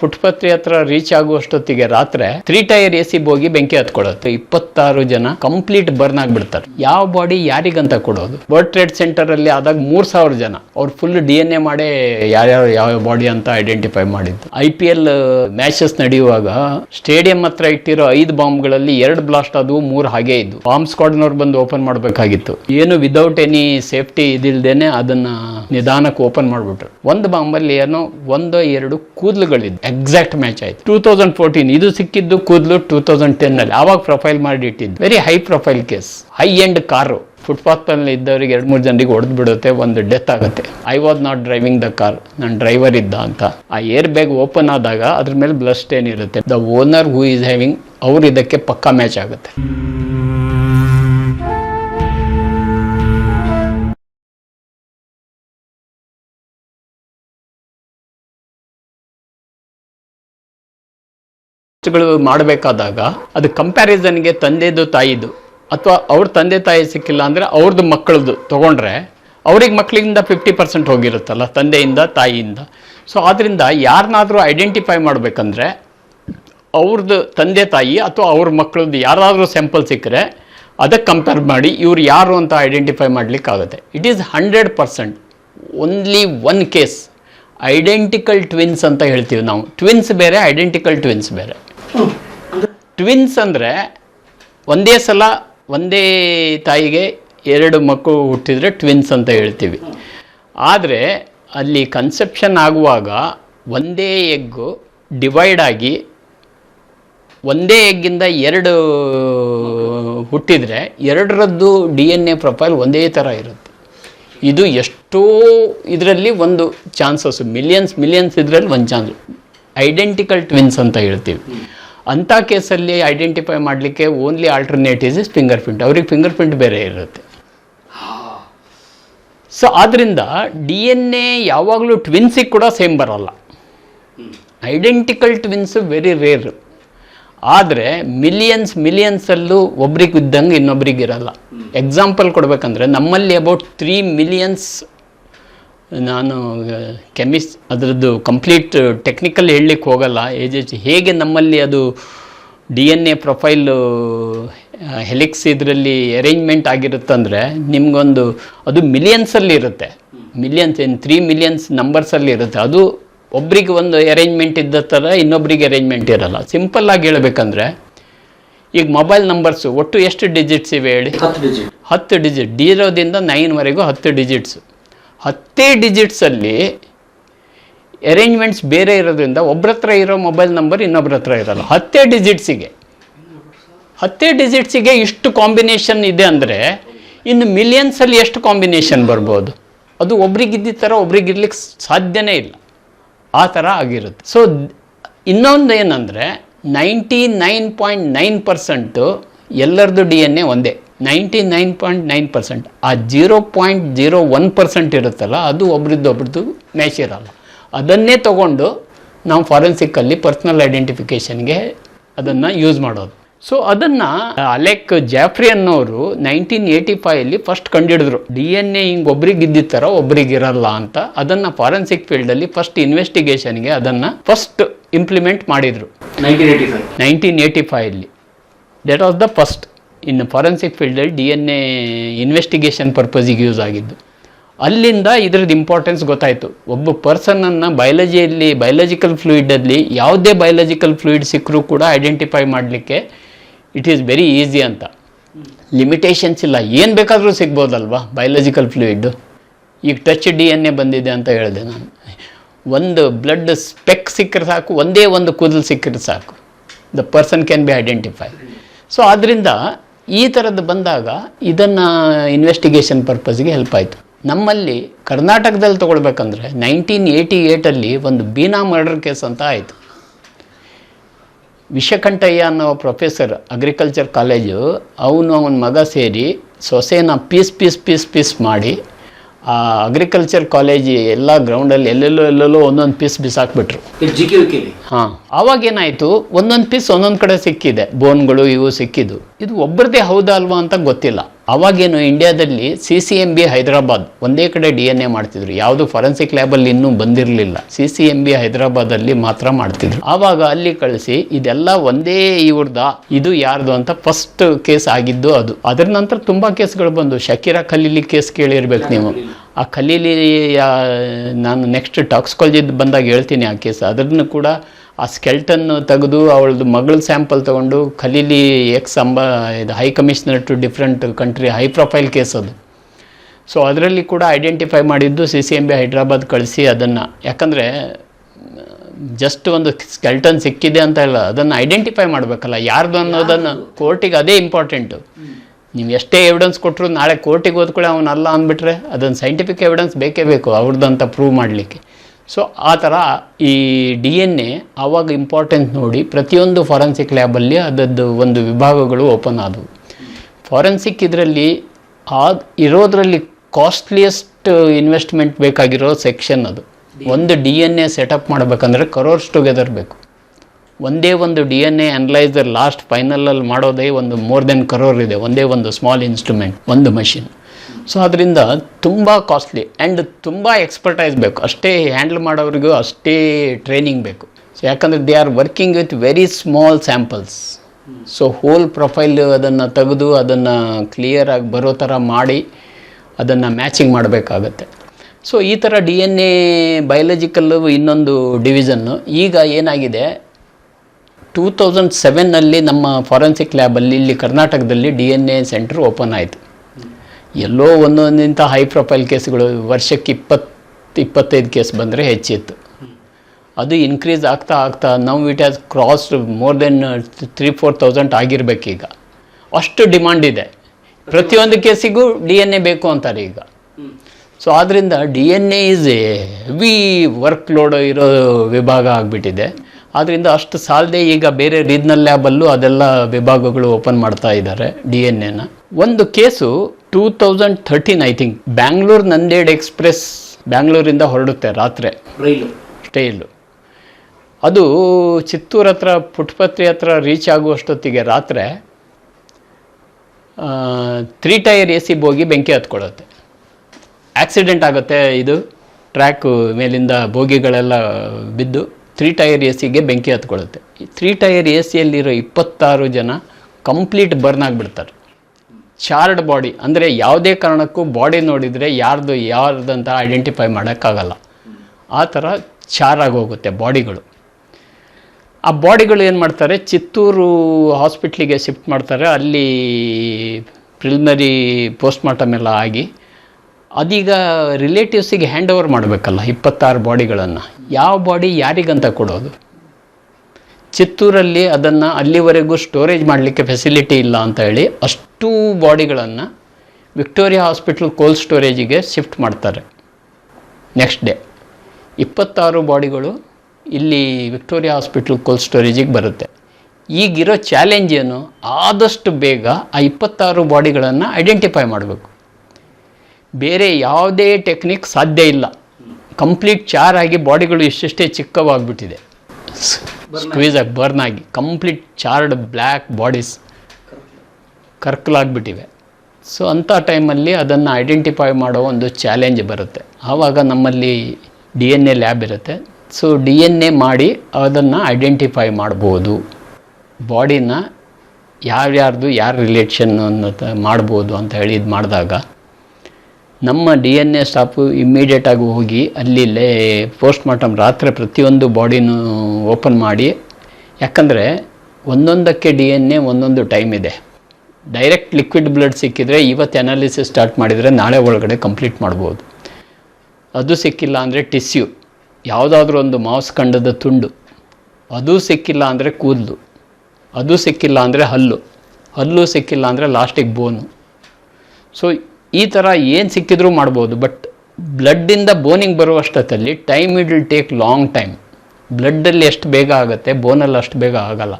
ಪುಟ್ಪತ್ರಿ ಹತ್ರ ರೀಚ್ ಆಗುವಷ್ಟೊತ್ತಿಗೆ ರಾತ್ರಿ ತ್ರೀ ಟೈರ್ ಎ ಸಿ ಹೋಗಿ ಬೆಂಕಿ ಹತ್ಕೊಳ್ಳುತ್ತೆ. ಇಪ್ಪತ್ತಾರು ಜನ ಕಂಪ್ಲೀಟ್ ಬರ್ನ್ ಆಗ್ಬಿಡ್ತಾರೆ. ಯಾವ ಬಾಡಿ ಯಾರಿಗಂತ ಕೊಡೋದು? ವರ್ಲ್ಡ್ ಟ್ರೇಡ್ ಸೆಂಟರ್ ಅಲ್ಲಿ ಆದಾಗ ಮೂರ್ ಸಾವಿರ ಜನ. ಅವ್ರು ಫುಲ್ ಡಿ ಎನ್ ಎ ಮಾಡೇ ಯಾರ್ಯಾರು ಯಾವ ಬಾಡಿ ಅಂತ ಐಡೆಂಟಿಫೈ ಮಾಡಿದ್ದು. ಐ ಪಿ ಎಲ್ ಮ್ಯಾಚಸ್ ನಡೆಯುವಾಗ ಸ್ಟೇಡಿಯಂ ಹತ್ರ ಇಟ್ಟಿರೋ ಐದು ಬಾಂಬ್ಗಳಲ್ಲಿ ಎರಡು ಬ್ಲಾಸ್ಟ್ ಆದವು, ಮೂರು ಹಾಗೆ ಇದ್ದು ಬಾಂಬ್ ಸ್ಕ್ವಾಡ್ನವ್ರು ಬಂದು ಓಪನ್ ಮಾಡಬೇಕಾಗಿತ್ತು. ಏನು ವಿದೌಟ್ ಎನಿ ಸೇಫ್ಟಿ ಇದಿಲ್ದೇನೆ ಅದನ್ನ ನಿಧಾನಕ್ಕೆ ಓಪನ್ ಮಾಡ್ಬಿಟ್ರು. ಒಂದು ಬಾಂಬಲ್ಲಿ ಏನೋ ಒಂದೋ, ಎರಡು ಕೂದಲುಗಳಿದ್ದು ಎಕ್ಸಾಕ್ಟ್ ಮ್ಯಾಚ್ ಆಯ್ತು. ಟೂ ತೌಸಂಡ್ ಫೋರ್ಟೀನ್ ಇದು ಸಿಕ್ಕಿದ್ದು ಕೂದಲು ಟೂ ತೌಸಂಡ್ ಟೆನ್ ಅಲ್ಲಿ. ಆವಾಗ ಪ್ರೊಫೈಲ್ ಮಾಡಿ ಇಟ್ಟಿದ್ದು. Very high profile case high end car. Footpath ಮೇಲೆ ಇದ್ದವರಿಗೆ ಎರಡು ಮೂರು ಜನರಿಗೆ ಹೊಡೆದು ಬಿಡುತ್ತೆ, ಒಂದು ಡೆತ್ ಆಗುತ್ತೆ. I was not driving the car ನನ್ನ ಡ್ರೈವರ್ ಇದ್ದ ಅಂತ. ಆ ಏರ್ ಬ್ಯಾಗ್ ಓಪನ್ ಆದಾಗ ಅದ್ರ ಮೇಲೆ ಬ್ಲಸ್ಟ್ ಏನಿರುತ್ತೆ the owner who is having ಅವ್ರು ಇದಕ್ಕೆ ಪಕ್ಕಾ ಮ್ಯಾಚ್ ಆಗುತ್ತೆ. ಗಳು ಮಾಡಬೇಕಾದಾಗ ಅದು ಕಂಪ್ಯಾರಿಸನ್ಗೆ ತಂದೆದು ತಾಯಿದು. ಅಥವಾ ಅವ್ರ ತಂದೆ ತಾಯಿ ಸಿಕ್ಕಿಲ್ಲ ಅಂದರೆ ಅವ್ರದ್ದು ಮಕ್ಕಳದು ತಗೊಂಡ್ರೆ ಅವ್ರಿಗೆ ಮಕ್ಕಳಿಂದ ಫಿಫ್ಟಿ ಪರ್ಸೆಂಟ್ ಹೋಗಿರುತ್ತಲ್ಲ, ತಂದೆಯಿಂದ, ತಾಯಿಯಿಂದ. ಸೊ ಆದ್ದರಿಂದ ಯಾರನ್ನಾದರೂ ಐಡೆಂಟಿಫೈ ಮಾಡಬೇಕಂದ್ರೆ ಅವ್ರದ್ದು ತಂದೆ ತಾಯಿ ಅಥವಾ ಅವ್ರ ಮಕ್ಕಳದ್ದು ಯಾರಾದರೂ ಸ್ಯಾಂಪಲ್ ಸಿಕ್ಕರೆ ಅದಕ್ಕೆ ಕಂಪೇರ್ ಮಾಡಿ ಇವ್ರು ಯಾರು ಅಂತ identify ಮಾಡಲಿಕ್ಕಾಗುತ್ತೆ. It is hundred percent only one case identical twins ಅಂತ ಹೇಳ್ತೀವಿ ನಾವು. ಟ್ವಿನ್ಸ್ ಬೇರೆ ಐಡೆಂಟಿಕಲ್ ಟ್ವಿನ್ಸ್ ಬೇರೆ. ಟ್ವಿನ್ಸ್ ಅಂದರೆ ಒಂದೇ ಸಲ ಒಂದೇ ತಾಯಿಗೆ ಎರಡು ಮಕ್ಕಳು ಹುಟ್ಟಿದರೆ ಟ್ವಿನ್ಸ್ ಅಂತ ಹೇಳ್ತೀವಿ. ಆದರೆ ಅಲ್ಲಿ ಕನ್ಸೆಪ್ಷನ್ ಆಗುವಾಗ ಒಂದೇ ಎಗ್ಗು ಡಿವೈಡ್ ಆಗಿ ಒಂದೇ ಎಗ್ಗಿಂದ ಎರಡು ಹುಟ್ಟಿದರೆ ಎರಡರದ್ದು ಡಿ ಎನ್ ಎ ಪ್ರೊಫೈಲ್ ಒಂದೇ ಥರ ಇರುತ್ತೆ. ಇದು ಎಷ್ಟೋ ಇದರಲ್ಲಿ ಒಂದು ಚಾನ್ಸಸ್ ಮಿಲಿಯನ್ಸ್ ಮಿಲಿಯನ್ಸ್ ಇದರಲ್ಲಿ ಒಂದು ಚಾನ್ಸ್ ಐಡೆಂಟಿಕಲ್ ಟ್ವಿನ್ಸ್ ಅಂತ ಹೇಳ್ತೀವಿ. ಅಂಥ ಕೇಸಲ್ಲಿ ಐಡೆಂಟಿಫೈ ಮಾಡಲಿಕ್ಕೆ only alternatives is finger print ಅವ್ರಿಗೆ ಫಿಂಗರ್ ಪ್ರಿಂಟ್ ಬೇರೆ ಇರುತ್ತೆ. ಸೊ ಆದ್ದರಿಂದ ಡಿ ಎನ್ ಎ ಯಾವಾಗಲೂ ಟ್ವಿನ್ಸಿಗೆ ಕೂಡ ಸೇಮ್ ಬರೋಲ್ಲ. ಐಡೆಂಟಿಕಲ್ ಟ್ವಿನ್ಸ್ ವೆರಿ ರೇರ್ ಆದರೆ ಮಿಲಿಯನ್ಸ್ ಮಿಲಿಯನ್ಸಲ್ಲೂ ಒಬ್ರಿಗೆ ಇದ್ದಂಗೆ ಇನ್ನೊಬ್ರಿಗೆ ಇರೋಲ್ಲ. ಎಕ್ಸಾಂಪಲ್ ಕೊಡಬೇಕಂದ್ರೆ ನಮ್ಮಲ್ಲಿ ಅಬೌಟ್ ತ್ರೀ ಮಿಲಿಯನ್ಸ್ ನಾನು ಕೆಮಿಸ್ ಅದರದ್ದು ಕಂಪ್ಲೀಟ್ ಟೆಕ್ನಿಕಲ್ ಹೇಳಲಿಕ್ಕೆ ಹೋಗಲ್ಲ. ಏಜ್ ಹೇಗೆ ನಮ್ಮಲ್ಲಿ ಅದು D N A profile helix ಇದರಲ್ಲಿ ಅರೇಂಜ್ಮೆಂಟ್ ಆಗಿರುತ್ತಂದರೆ ನಿಮಗೊಂದು ಅದು ಮಿಲಿಯನ್ಸಲ್ಲಿ ಇರುತ್ತೆ. ಮಿಲಿಯನ್ಸ್ ಏನು ತ್ರೀ ಮಿಲಿಯನ್ಸ್ ನಂಬರ್ಸಲ್ಲಿ ಇರುತ್ತೆ. ಅದು ಒಬ್ರಿಗೆ ಒಂದು ಅರೇಂಜ್ಮೆಂಟ್ ಇದ್ದ ಥರ ಇನ್ನೊಬ್ರಿಗೆ ಅರೇಂಜ್ಮೆಂಟ್ ಇರಲ್ಲ. ಸಿಂಪಲ್ಲಾಗಿ ಹೇಳ್ಬೇಕಂದ್ರೆ ಈಗ ಮೊಬೈಲ್ ನಂಬರ್ಸು ಒಟ್ಟು ಎಷ್ಟು ಡಿಜಿಟ್ಸ್ ಇವೆ ಹೇಳಿ? ಹತ್ತು ಡಿಜಿಟ್ ಹತ್ತು ಡಿಜಿಟ್ ಡೀರೋದಿಂದ ನೈನ್ವರೆಗೂ ಹತ್ತು ಡಿಜಿಟ್ಸ್ ಹತ್ತೇ ಡಿಜಿಟ್ಸಲ್ಲಿ ಅರೇಂಜ್ಮೆಂಟ್ಸ್ ಬೇರೆ ಇರೋದ್ರಿಂದ ಒಬ್ಬರ ಹತ್ರ ಇರೋ ಮೊಬೈಲ್ ನಂಬರ್ ಇನ್ನೊಬ್ರ ಹತ್ರ ಇರೋಲ್ಲ. ಹತ್ತೇ ಡಿಜಿಟ್ಸಿಗೆ ಹತ್ತೇ ಡಿಜಿಟ್ಸಿಗೆ ಇಷ್ಟು ಕಾಂಬಿನೇಷನ್ ಇದೆ ಅಂದರೆ ಇನ್ನು ಮಿಲಿಯನ್ಸಲ್ಲಿ ಎಷ್ಟು ಕಾಂಬಿನೇಷನ್ ಬರ್ಬೋದು? ಅದು ಒಬ್ರಿಗಿದ್ದ ಥರ ಒಬ್ರಿಗಿರ್ಲಿಕ್ಕೆ ಸಾಧ್ಯನೇ ಇಲ್ಲ. ಆ ಥರ ಆಗಿರುತ್ತೆ. ಸೊ ಇನ್ನೊಂದು ಏನಂದರೆ ninety nine point nine percent ಎಲ್ಲರದ್ದು ಡಿ ಎನ್ ಎ ಒಂದೇ. Ninety nine point nine percent. ಆ zero point zero one percent ಇರುತ್ತಲ್ಲ ಅದು ಒಬ್ರದ್ದು ಒಬ್ರದ್ದು ಮ್ಯಾಚ್ ಇರಲ್ಲ ಅದನ್ನೇ ತಗೊಂಡು ನಾವು ಫಾರೆನ್ಸಿಕ್ಕಲ್ಲಿ ಪರ್ಸ್ನಲ್ ಐಡೆಂಟಿಫಿಕೇಷನ್ಗೆ ಅದನ್ನು ಯೂಸ್ ಮಾಡೋದು. ಸೊ ಅದನ್ನು ಅಲೆಕ್ ಜಾಫ್ರಿ ಅನ್ನೋರು ನೈನ್ಟೀನ್ ಏಯ್ಟಿ ಫೈವಲ್ಲಿ ಫಸ್ಟ್ ಕಂಡುಹಿಡಿದ್ರು ಡಿ ಎನ್ ಎ ಹಿಂಗೆ ಒಬ್ರಿಗೆ ಇದ್ದಿದ್ದ ಥರ ಒಬ್ರಿಗೆ ಇರಲ್ಲ ಅಂತ ಅದನ್ನು ಫಾರೆನ್ಸಿಕ್ ಫೀಲ್ಡಲ್ಲಿ ಫಸ್ಟ್ ಇನ್ವೆಸ್ಟಿಗೇಷನ್ಗೆ ಅದನ್ನು ಫಸ್ಟ್ ಇಂಪ್ಲಿಮೆಂಟ್ ಮಾಡಿದರು. Nineteen eighty five. Nineteen eighty ಫೈವಲ್ಲಿ that was the first ಇನ್ನು ಫಾರೆನ್ಸಿಕ್ ಫೀಲ್ಡಲ್ಲಿ ಡಿ ಎನ್ ಎ ಇನ್ವೆಸ್ಟಿಗೇಷನ್ ಪರ್ಪಸಿಗೆ ಯೂಸ್ ಆಗಿದ್ದು. ಅಲ್ಲಿಂದ ಇದ್ರದ್ದು ಇಂಪಾರ್ಟೆನ್ಸ್ ಗೊತ್ತಾಯಿತು. ಒಬ್ಬ ಪರ್ಸನನ್ನು ಬಯಾಲಜಿಯಲ್ಲಿ ಬಯಾಲಜಿಕಲ್ ಫ್ಲೂಯಿಡಲ್ಲಿ ಯಾವುದೇ ಬಯಾಲಜಿಕಲ್ ಫ್ಲೂಯಿಡ್ ಸಿಕ್ಕರೂ ಕೂಡ ಐಡೆಂಟಿಫೈ ಮಾಡಲಿಕ್ಕೆ ಇಟ್ ಈಸ್ ವೆರಿ ಈಸಿ ಅಂತ. ಲಿಮಿಟೇಷನ್ಸ್ ಇಲ್ಲ. ಏನು ಬೇಕಾದರೂ ಸಿಗ್ಬೋದಲ್ವಾ ಬಯಾಲಜಿಕಲ್ ಫ್ಲೂಯಿಡ್ಡು ಈಗ ಟಚ್ ಡಿ ಎನ್ ಎ ಬಂದಿದೆ ಅಂತ ಹೇಳಿದೆ ನಾನು. ಒಂದು ಬ್ಲಡ್ ಸ್ಪೆಕ್ ಸಿಕ್ಕರೆ ಸಾಕು, ಒಂದೇ ಒಂದು ಕೂದಲು ಸಿಕ್ಕರೆ ಸಾಕು. The person can be identify so ಆದ್ದರಿಂದ ಈ ಥರದ್ದು ಬಂದಾಗ ಇದನ್ನು ಇನ್ವೆಸ್ಟಿಗೇಷನ್ ಪರ್ಪಸ್ಗೆ ಹೆಲ್ಪ್ ಆಯಿತು. ನಮ್ಮಲ್ಲಿ ಕರ್ನಾಟಕದಲ್ಲಿ ತೊಗೊಳ್ಬೇಕಂದ್ರೆ ನೈನ್ಟೀನ್ ಏಯ್ಟಿ ಏಯ್ಟಲ್ಲಿ ಒಂದು ಬೀನಾ ಮರ್ಡರ್ ಕೇಸ್ ಅಂತ ಆಯಿತು. ವಿಷಕಂಠಯ್ಯ ಅನ್ನೋ ಪ್ರೊಫೆಸರ್ ಅಗ್ರಿಕಲ್ಚರ್ ಕಾಲೇಜು ಅವನು ಅವನ ಮಗ ಸೇರಿ ಸೊಸೆನ ಪೀಸ್ ಪೀಸ್ ಪೀಸ್ ಪೀಸ್ ಮಾಡಿ ಆ ಅಗ್ರಿಕಲ್ಚರ್ ಕಾಲೇಜ್ ಎಲ್ಲ ಗ್ರೌಂಡಲ್ಲಿ ಎಲ್ಲೆಲ್ಲೋ ಎಲ್ಲೆಲ್ಲೋ ಒಂದೊಂದು ಪೀಸ್ ಬಿಸಾಕ್ಬಿಟ್ರು. ಆವಾಗ ಏನಾಯ್ತು? ಒಂದೊಂದು ಪೀಸ್ ಒಂದೊಂದು ಕಡೆ ಸಿಕ್ಕಿದೆ. ಬೋನ್ಗಳು ಇವು ಸಿಕ್ಕಿದ್ದು. ಇದು ಒಬ್ಬರದೇ ಹೌದಾ ಅಲ್ವಾ ಅಂತ ಗೊತ್ತಿಲ್ಲ. ಅವಾಗೇನು ಇಂಡಿಯಾದಲ್ಲಿ C C M B Hyderabad ಒಂದೇ ಕಡೆ ಡಿ ಎನ್ ಎ ಮಾಡ್ತಿದ್ರು. ಯಾವುದು ಫೊರೆನ್ಸಿಕ್ ಲ್ಯಾಬಲ್ಲಿ ಇನ್ನೂ ಬಂದಿರಲಿಲ್ಲ. ಸಿ ಸಿ ಎಂ ಬಿ ಹೈದರಾಬಾದಲ್ಲಿ ಮಾತ್ರ ಮಾಡ್ತಿದ್ರು. ಆವಾಗ ಅಲ್ಲಿ ಕಳಿಸಿ ಇದೆಲ್ಲ ಒಂದೇ ಇವ್ರದ, ಇದು ಯಾರ್ದು ಅಂತ ಫಸ್ಟ್ ಕೇಸ್ ಆಗಿದ್ದು ಅದು. ಅದರ ನಂತರ ತುಂಬ ಕೇಸ್ಗಳು ಬಂದು ಶಕೀರಾ ಕಲೀಲಿ ಕೇಸ್ ಕೇಳಿರ್ಬೇಕು ನೀವು. ಆ ಕಲೀಲಿ ನಾನು ನೆಕ್ಸ್ಟ್ ಟಾಕ್ಸ್ಕಾಲಜಿದ್ದು ಬಂದಾಗ ಹೇಳ್ತೀನಿ ಆ ಕೇಸ್ ಅದನ್ನು ಕೂಡ ಆ ಸ್ಕೆಲ್ಟನ್ನು ತೆಗೆದು ಅವಳದು ಮಗಳ ಸ್ಯಾಂಪಲ್ ತೊಗೊಂಡು ಕಲೀಲಿ ಎಕ್ಸ್ ಅಂಬ ಇದು high commissioner to different country high profile case ಅದು. ಸೊ ಅದರಲ್ಲಿ ಕೂಡ ಐಡೆಂಟಿಫೈ ಮಾಡಿದ್ದು C C M B Hyderabad ಕಳಿಸಿ ಅದನ್ನು. ಯಾಕಂದರೆ ಜಸ್ಟ್ ಒಂದು ಸ್ಕೆಲ್ಟನ್ ಸಿಕ್ಕಿದೆ ಅಂತ ಇಲ್ಲ ಅದನ್ನು ಐಡೆಂಟಿಫೈ ಮಾಡಬೇಕಲ್ಲ. ಯಾರ್ದು ಅನ್ನೋದನ್ನು ಕೋರ್ಟಿಗೆ ಅದೇ ಇಂಪಾರ್ಟೆಂಟು ನೀವು ಎಷ್ಟೇ ಎವಿಡೆನ್ಸ್ ಕೊಟ್ಟರು ನಾಳೆ ಕೋರ್ಟಿಗೆ ಓದ್ಕೊಳ್ಳಿ ಅವನಲ್ಲ ಅಂದ್ಬಿಟ್ರೆ ಅದೊಂದು ಸೈಂಟಿಫಿಕ್ ಎವಿಡೆನ್ಸ್ ಬೇಕೇ ಬೇಕು ಅವ್ರದ್ದಂತ ಪ್ರೂವ್ ಮಾಡಲಿಕ್ಕೆ. ಸೊ ಆ ಥರ ಈ ಡಿ ಎನ್ ಎ ಆವಾಗ ಇಂಪಾರ್ಟೆನ್ಸ್ ನೋಡಿ ಪ್ರತಿಯೊಂದು ಫಾರೆನ್ಸಿಕ್ ಲ್ಯಾಬಲ್ಲಿ ಅದದ್ದು ಒಂದು ವಿಭಾಗಗಳು ಓಪನ್ ಆದವು. ಫಾರೆನ್ಸಿಕ್ ಇದರಲ್ಲಿ ಆದ ಇರೋದರಲ್ಲಿ ಕಾಸ್ಟ್ಲಿಯೆಸ್ಟ್ ಇನ್ವೆಸ್ಟ್ಮೆಂಟ್ ಬೇಕಾಗಿರೋ ಸೆಕ್ಷನ್ ಅದು. ಒಂದು ಡಿ ಎನ್ ಎ ಸೆಟಪ್ ಮಾಡಬೇಕಂದ್ರೆ ಕರೋರ್ಸ್ ಟುಗೆದರ್ ಬೇಕು. ಒಂದೇ ಒಂದು D N A analyser last ಫೈನಲಲ್ಲಿ ಮಾಡೋದೇ ಒಂದು ಮೋರ್ ದೆನ್ ಕರೋರ್ ಇದೆ, ಒಂದೇ ಒಂದು ಸ್ಮಾಲ್ ಇನ್ಸ್ಟ್ರೂಮೆಂಟ್, ಒಂದು ಮಷಿನ್. ಸೊ ಅದರಿಂದ ತುಂಬ ಕಾಸ್ಟ್ಲಿ ಆ್ಯಂಡ್ ತುಂಬ ಎಕ್ಸ್ಪರ್ಟೈಸ್ ಬೇಕು. ಅಷ್ಟೇ ಹ್ಯಾಂಡಲ್ ಮಾಡೋರಿಗೂ ಅಷ್ಟೇ ಟ್ರೈನಿಂಗ್ ಬೇಕು. ಸೊ ಯಾಕಂದರೆ they are working with very small samples. So whole profile ಅದನ್ನು ತೆಗೆದು ಅದನ್ನು ಕ್ಲಿಯರಾಗಿ ಬರೋ ಥರ ಮಾಡಿ ಅದನ್ನು ಮ್ಯಾಚಿಂಗ್ ಮಾಡಬೇಕಾಗತ್ತೆ. ಸೊ ಈ ಥರ ಡಿ ಎನ್ ಎ ಬಯೋಲಜಿಕಲ್ಲು ಇನ್ನೊಂದು ಡಿವಿಷನ್ನು ಈಗ ಏನಾಗಿದೆ ಟೂ ತೌಸಂಡ್ ಸೆವೆನ್ನಲ್ಲಿ ನಮ್ಮ ಫಾರೆನ್ಸಿಕ್ ಲ್ಯಾಬಲ್ಲಿ ಇಲ್ಲಿ ಕರ್ನಾಟಕದಲ್ಲಿ D N A centre open ಆಯಿತು. ಎಲ್ಲೋ ಒಂದೊಂದಿಂತ ಹೈ ಪ್ರೊಫೈಲ್ ಕೇಸ್ಗಳು, ವರ್ಷಕ್ಕೆ ಇಪ್ಪತ್ತು, ಇಪ್ಪತ್ತೈದು ಕೇಸ್ ಬಂದರೆ ಹೆಚ್ಚಿತ್ತು ಅದು ಇನ್ಕ್ರೀಸ್ ಆಗ್ತಾ ಆಗ್ತಾ ನಾವು it has crossed more than three four thousand ಆಗಿರ್ಬೇಕೀಗ. ಅಷ್ಟು ಡಿಮಾಂಡ್ ಇದೆ. ಪ್ರತಿಯೊಂದು ಕೇಸಿಗೂ ಡಿ ಎನ್ ಎ ಬೇಕು ಅಂತಾರೆ ಈಗ. ಸೊ ಆದ್ದರಿಂದ D N A is a heavy workload ಇರೋ ವಿಭಾಗ ಆಗಿಬಿಟ್ಟಿದೆ. ಆದ್ದರಿಂದ ಅಷ್ಟು ಸಾಲದೆ ಈಗ ಬೇರೆ ರೀಜ್ನಲ್ ಲ್ಯಾಬಲ್ಲೂ ಅದೆಲ್ಲ ವಿಭಾಗಗಳು ಓಪನ್ ಮಾಡ್ತಾ ಇದ್ದಾರೆ ಡಿ ಎನ್ ಎನ. ಒಂದು case two thousand thirteen I think Bangalore Nanded express ಬ್ಯಾಂಗ್ಳೂರಿಂದ ಹೊರಡುತ್ತೆ ರಾತ್ರಿ. ರೈಲು. ಸ್ಟೈಲು ಅದು ಚಿತ್ತೂರು ಹತ್ರ ಪುಟ್ಪತ್ರಿ ಹತ್ರ ರೀಚ್ ಆಗುವಷ್ಟೊತ್ತಿಗೆ ರಾತ್ರಿ three tier A C bogie ಬೆಂಕಿ ಹತ್ಕೊಳ್ಳುತ್ತೆ. ಆಕ್ಸಿಡೆಂಟ್ ಆಗುತ್ತೆ ಇದು. ಟ್ರ್ಯಾಕು ಮೇಲಿಂದ ಬೋಗಿಗಳೆಲ್ಲ ಬಿದ್ದು. ತ್ರೀ ಟೈರ್ ಎ ಸಿಗೆ ಬೆಂಕಿ ಹತ್ಕೊಳ್ಳುತ್ತೆ. ಈ ತ್ರೀ ಟೈರ್ ಎ ಸಿಯಲ್ಲಿರೋ ಇಪ್ಪತ್ತಾರು ಜನ ಕಂಪ್ಲೀಟ್ ಬರ್ನ್ ಆಗಿಬಿಡ್ತಾರೆ. ಚಾರ್ಡ್ ಬಾಡಿ ಅಂದರೆ ಯಾವುದೇ ಕಾರಣಕ್ಕೂ ಬಾಡಿ ನೋಡಿದರೆ ಯಾರ್ದು ಯಾರ್ದಂತ ಐಡೆಂಟಿಫೈ ಮಾಡೋಕ್ಕಾಗಲ್ಲ. ಆ ಥರ ಚಾರ್ ಆಗೋಗುತ್ತೆ ಬಾಡಿಗಳು ಆ ಬಾಡಿಗಳು ಏನು ಮಾಡ್ತಾರೆ? ಚಿತ್ತೂರು ಹಾಸ್ಪಿಟ್ಲಿಗೆ ಶಿಫ್ಟ್ ಮಾಡ್ತಾರೆ. ಅಲ್ಲಿ ಪ್ರಿಲಿಮಿನರಿ ಪೋಸ್ಟ್ಮಾರ್ಟಮ್ ಎಲ್ಲ ಆಗಿ ಅದೀಗ ರಿಲೇಟಿವ್ಸಿಗೆ ಹ್ಯಾಂಡ್ ಓವರ್ ಮಾಡಬೇಕಲ್ಲ, ಇಪ್ಪತ್ತಾರು ಬಾಡಿಗಳನ್ನು. ಯಾವ ಬಾಡಿ ಯಾರಿಗಂತ ಕೊಡೋದು? ಚಿತ್ತೂರಲ್ಲಿ ಅದನ್ನು ಅಲ್ಲಿವರೆಗೂ ಸ್ಟೋರೇಜ್ ಮಾಡಲಿಕ್ಕೆ ಫೆಸಿಲಿಟಿ ಇಲ್ಲ ಅಂತ ಹೇಳಿ ಅಷ್ಟು ಬಾಡಿಗಳನ್ನು ವಿಕ್ಟೋರಿಯಾ ಹಾಸ್ಪಿಟಲ್ ಕೋಲ್ಡ್ ಸ್ಟೋರೇಜಿಗೆ ಶಿಫ್ಟ್ ಮಾಡ್ತಾರೆ. ನೆಕ್ಸ್ಟ್ ಡೇ ಇಪ್ಪತ್ತಾರು ಬಾಡಿಗಳು ಇಲ್ಲಿ ವಿಕ್ಟೋರಿಯಾ ಹಾಸ್ಪಿಟಲ್ ಕೋಲ್ಡ್ ಸ್ಟೋರೇಜಿಗೆ ಬರುತ್ತೆ. ಈಗಿರೋ ಚಾಲೆಂಜ್ ಏನು? ಆದಷ್ಟು ಬೇಗ ಆ ಇಪ್ಪತ್ತಾರು ಬಾಡಿಗಳನ್ನು ಐಡೆಂಟಿಫೈ ಮಾಡಬೇಕು. ಬೇರೆ ಯಾವುದೇ ಟೆಕ್ನಿಕ್ ಸಾಧ್ಯ ಇಲ್ಲ. ಕಂಪ್ಲೀಟ್ ಚಾರ್ ಆಗಿ ಬಾಡಿಗಳು ಇಷ್ಟಿಷ್ಟೇ ಚಿಕ್ಕವಾಗ್ಬಿಟ್ಟಿದೆ. ಸ್ಕ್ವೀಸ್ ಆಗಿ ಬರ್ನ್ ಆಗಿ ಕಂಪ್ಲೀಟ್ ಚಾರ್ಡ್ ಬ್ಲ್ಯಾಕ್ ಬಾಡೀಸ್ ಕರ್ಕಲಾಗ್ಬಿಟ್ಟಿವೆ ಸೊ ಅಂಥ ಟೈಮಲ್ಲಿ ಅದನ್ನು ಐಡೆಂಟಿಫೈ ಮಾಡೋ ಒಂದು ಚಾಲೆಂಜ್ ಬರುತ್ತೆ. ಆವಾಗ ನಮ್ಮಲ್ಲಿ ಡಿ ಎನ್ ಎ ಲ್ಯಾಬ್ ಇರುತ್ತೆ. ಸೊ ಡಿ ಎನ್ ಎ ಮಾಡಿ ಅದನ್ನು ಐಡೆಂಟಿಫೈ ಮಾಡ್ಬೋದು. ಬಾಡಿನ ಯಾರ್ಯಾರ್ದು, ಯಾರ ರಿಲೇಷನ್ ಅನ್ನೋದು ಮಾಡ್ಬೋದು ಅಂತ ಹೇಳಿ ಇದು ಮಾಡಿದಾಗ ನಮ್ಮ ಡಿ ಎನ್ ಎ ಸ್ಟಾಫು ಇಮ್ಮಿಡಿಯೇಟಾಗಿ ಹೋಗಿ ಅಲ್ಲಿಲ್ಲೇ ಪೋಸ್ಟ್ ಮಾರ್ಟಮ್ ರಾತ್ರಿ ಪ್ರತಿಯೊಂದು ಬಾಡಿನೂ ಓಪನ್ ಮಾಡಿ, ಯಾಕಂದರೆ ಒಂದೊಂದಕ್ಕೆ ಡಿ ಎನ್ ಎ ಒಂದೊಂದು ಟೈಮ್ ಇದೆ. ಡೈರೆಕ್ಟ್ ಲಿಕ್ವಿಡ್ ಬ್ಲಡ್ ಸಿಕ್ಕಿದರೆ ಇವತ್ತು ಅನಾಲಿಸಿಸ್ ಸ್ಟಾರ್ಟ್ ಮಾಡಿದರೆ ನಾಳೆ ಒಳಗಡೆ ಕಂಪ್ಲೀಟ್ ಮಾಡ್ಬೋದು. ಅದು ಸಿಕ್ಕಿಲ್ಲ ಅಂದರೆ ಟಿಸ್ಯೂ ಯಾವುದಾದ್ರೂ ಒಂದು ಮಾಂಸಖಂಡದ ತುಂಡು, ಅದು ಸಿಕ್ಕಿಲ್ಲ ಅಂದರೆ ಕೂದಲು, ಅದು ಸಿಕ್ಕಿಲ್ಲ ಅಂದರೆ ಹಲ್ಲು ಹಲ್ಲು ಸಿಕ್ಕಿಲ್ಲ ಅಂದರೆ ಲಾಸ್ಟಿಗೆ ಬೋನು ಸೊ ಈ ಥರ ಏನು ಸಿಕ್ಕಿದ್ರೂ ಮಾಡ್ಬೋದು ಬಟ್ ಬ್ಲಡ್ಡಿಂದ ಬೋನಿಗೆ ಬರುವಷ್ಟೊತ್ತಲ್ಲಿ time it will take long time ಬ್ಲಡ್ಡಲ್ಲಿ ಎಷ್ಟು ಬೇಗ ಆಗುತ್ತೆ ಬೋನಲ್ಲಿ ಅಷ್ಟು ಬೇಗ ಆಗಲ್ಲ.